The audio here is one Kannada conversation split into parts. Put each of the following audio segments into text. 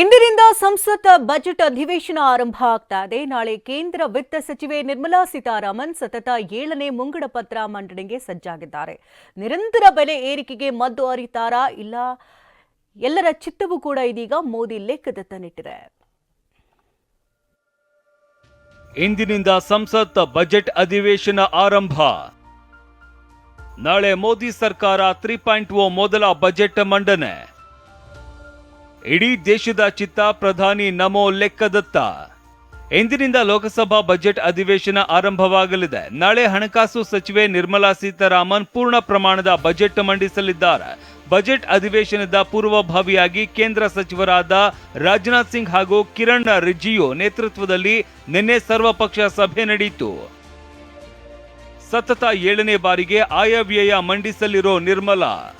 ಇಂದಿನಿಂದ ಸಂಸತ್ ಬಜೆಟ್ ಅಧಿವೇಶನ ಆರಂಭ ಆಗ್ತಾ ಇದೆ. ನಾಳೆ ಕೇಂದ್ರ ವಿತ್ತ ಸಚಿವೆ ನಿರ್ಮಲಾ ಸೀತಾರಾಮನ್ ಸತತ ಏಳನೇ ಮುಂಗಡ ಪತ್ರ ಮಂಡನೆಗೆ ಸಜ್ಜಾಗಿದ್ದಾರೆ. ನಿರಂತರ ಬೆಲೆ ಏರಿಕೆಗೆ ಮದ್ದು ಅರಿತಾರಾ ಇಲ್ಲ, ಎಲ್ಲರ ಚಿತ್ತವೂ ಕೂಡ ಇದೀಗ ಮೋದಿ ಲೆಕ್ಕದತ್ತನಿಟ್ಟಿದೆ ಇಂದಿನಿಂದ ಸಂಸತ್ ಬಜೆಟ್ ಅಧಿವೇಶನ ಆರಂಭ. ನಾಳೆ ಮೋದಿ ಸರ್ಕಾರ ತ್ರೀ ಪಾಯಿಂಟ್ ಓ ಮೊದಲ ಬಜೆಟ್ ಮಂಡನೆ. ಇಡೀ ದೇಶದ ಚಿತ್ತ ಪ್ರಧಾನಿ ನಮೋ ಲೆಕ್ಕದತ್ತ. ಇಂದಿನಿಂದ ಲೋಕಸಭಾ ಬಜೆಟ್ ಅಧಿವೇಶನ ಆರಂಭವಾಗಲಿದೆ. ನಾಳೆ ಹಣಕಾಸು ಸಚಿವೆ ನಿರ್ಮಲಾ ಸೀತಾರಾಮನ್ ಪೂರ್ಣ ಪ್ರಮಾಣದ ಬಜೆಟ್ ಮಂಡಿಸಲಿದ್ದಾರೆ. ಬಜೆಟ್ ಅಧಿವೇಶನದ ಪೂರ್ವಭಾವಿಯಾಗಿ ಕೇಂದ್ರ ಸಚಿವರಾದ ರಾಜನಾಥ್ ಸಿಂಗ್ ಹಾಗೂ ಕಿರಣ್ ರಿಜಿಯು ನೇತೃತ್ವದಲ್ಲಿ ನಿನ್ನೆ ಸರ್ವಪಕ್ಷ ಸಭೆ ನಡೆಯಿತು. ಸತತ ಏಳನೇ ಬಾರಿಗೆ ಆಯವ್ಯಯ ಮಂಡಿಸಲಿರೋ ನಿರ್ಮಲಾ.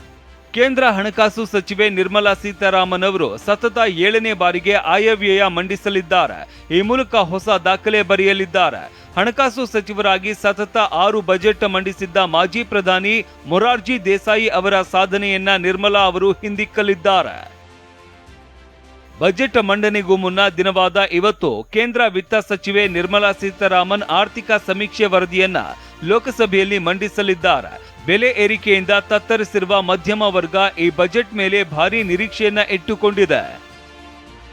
ಕೇಂದ್ರ ಹಣಕಾಸು ಸಚಿವೆ ನಿರ್ಮಲಾ ಸೀತಾರಾಮನ್ ಅವರು ಸತತ ಏಳನೇ ಬಾರಿಗೆ ಆಯವ್ಯಯ ಮಂಡಿಸಲಿದ್ದಾರೆ. ಈ ಮೂಲಕ ಹೊಸ ದಾಖಲೆ ಬರೆಯಲಿದ್ದಾರೆ. ಹಣಕಾಸು ಸಚಿವರಾಗಿ ಸತತ ಆರು ಬಜೆಟ್ ಮಂಡಿಸಿದ್ದ ಮಾಜಿ ಪ್ರಧಾನಿ ಮೊರಾರ್ಜಿ ದೇಸಾಯಿ ಅವರ ಸಾಧನೆಯನ್ನ ನಿರ್ಮಲಾ ಅವರು ಹಿಂದಿಕ್ಕಲಿದ್ದಾರೆ. ಬಜೆಟ್ ಮಂಡನೆಗೂ ಮುನ್ನ ದಿನವಾದ ಇವತ್ತು ಕೇಂದ್ರ ವಿತ್ತ ಸಚಿವೆ ನಿರ್ಮಲಾ ಸೀತಾರಾಮನ್ ಆರ್ಥಿಕ ಸಮೀಕ್ಷೆ ವರದಿಯನ್ನ ಲೋಕಸಭೆಯಲ್ಲಿ ಮಂಡಿಸಲಿದ್ದಾರೆ. ಬೆಲೆ ಏರಿಕೆಯಿಂದ ತತ್ತರಿಸಿರುವ ಮಧ್ಯಮ ವರ್ಗ ಈ ಬಜೆಟ್ ಮೇಲೆ ಭಾರಿ ನಿರೀಕ್ಷೆಯನ್ನ ಇಟ್ಟುಕೊಂಡಿದೆ.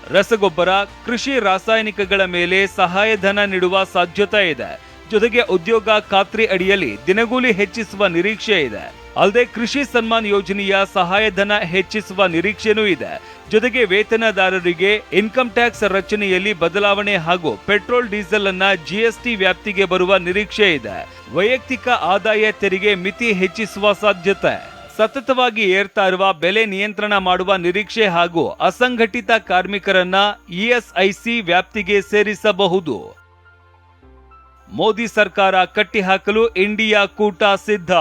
ರಸಗೊಬ್ಬರ, ಕೃಷಿ ರಾಸಾಯನಿಕಗಳ ಮೇಲೆ ಸಹಾಯಧನ ನೀಡುವ ಸಾಧ್ಯತೆ ಇದೆ. ಜೊತೆಗೆ ಉದ್ಯೋಗ ಖಾತ್ರಿ ಅಡಿಯಲ್ಲಿ ದಿನಗೂಲಿ ಹೆಚ್ಚಿಸುವ ನಿರೀಕ್ಷೆ ಇದೆ. ಅಲ್ಲದೆ ಕೃಷಿ ಸನ್ಮಾನ್ ಯೋಜನೆಯ ಸಹಾಯಧನ ಹೆಚ್ಚಿಸುವ ನಿರೀಕ್ಷೆಯೂ ಇದೆ. ಜೊತೆಗೆ ವೇತನದಾರರಿಗೆ ಇನ್ಕಮ್ ಟ್ಯಾಕ್ಸ್ ರಚನೆಯಲ್ಲಿ ಬದಲಾವಣೆ ಹಾಗೂ ಪೆಟ್ರೋಲ್, ಡೀಸೆಲ್ ಅನ್ನ ಜಿಎಸ್ಟಿ ವ್ಯಾಪ್ತಿಗೆ ಬರುವ ನಿರೀಕ್ಷೆ ಇದೆ. ವೈಯಕ್ತಿಕ ಆದಾಯ ತೆರಿಗೆ ಮಿತಿ ಹೆಚ್ಚಿಸುವ ಸಾಧ್ಯತೆ. ಸತತವಾಗಿ ಏರ್ತಾ ಇರುವ ಬೆಲೆ ನಿಯಂತ್ರಣ ಮಾಡುವ ನಿರೀಕ್ಷೆ ಹಾಗೂ ಅಸಂಘಟಿತ ಕಾರ್ಮಿಕರನ್ನ ಇಎಸ್ಐಸಿ ವ್ಯಾಪ್ತಿಗೆ ಸೇರಿಸಬಹುದು. ಮೋದಿ ಸರ್ಕಾರ ಕಟ್ಟಿಹಾಕಲು ಇಂಡಿಯಾ ಕೂಟ ಸಿದ್ಧ.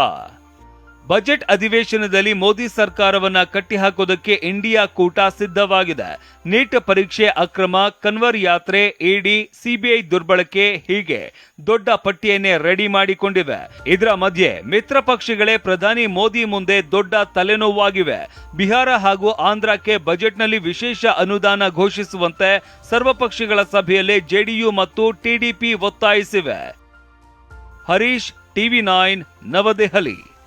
ಬಜೆಟ್ ಅಧಿವೇಶನದಲ್ಲಿ ಮೋದಿ ಸರ್ಕಾರವನ್ನ ಕಟ್ಟಿಹಾಕೋದಕ್ಕೆ ಇಂಡಿಯಾ ಕೂಟ ಸಿದ್ಧವಾಗಿದೆ. ನೀಟ್ ಪರೀಕ್ಷೆ ಅಕ್ರಮ, ಕನ್ವರ್ ಯಾತ್ರೆ, ಇಡಿ, ಸಿಬಿಐ ದುರ್ಬಳಕೆ ಹೀಗೆ ದೊಡ್ಡ ಪಟ್ಟಿಯನ್ನೇ ರೆಡಿ ಮಾಡಿಕೊಂಡಿವೆ. ಇದರ ಮಧ್ಯೆ ಮಿತ್ರ ಪಕ್ಷಗಳೇ ಪ್ರಧಾನಿ ಮೋದಿ ಮುಂದೆ ದೊಡ್ಡ ತಲೆನೋವಾಗಿವೆ. ಬಿಹಾರ ಹಾಗೂ ಆಂಧ್ರಕ್ಕೆ ಬಜೆಟ್ನಲ್ಲಿ ವಿಶೇಷ ಅನುದಾನ ಘೋಷಿಸುವಂತೆ ಸರ್ವಪಕ್ಷಗಳ ಸಭೆಯಲ್ಲಿ ಜೆಡಿಯು ಮತ್ತು ಟಿಡಿಪಿ ಒತ್ತಾಯಿಸಿವೆ. ಹರೀಶ್, ಟಿವಿ ನೈನ್, ನವದೆಹಲಿ.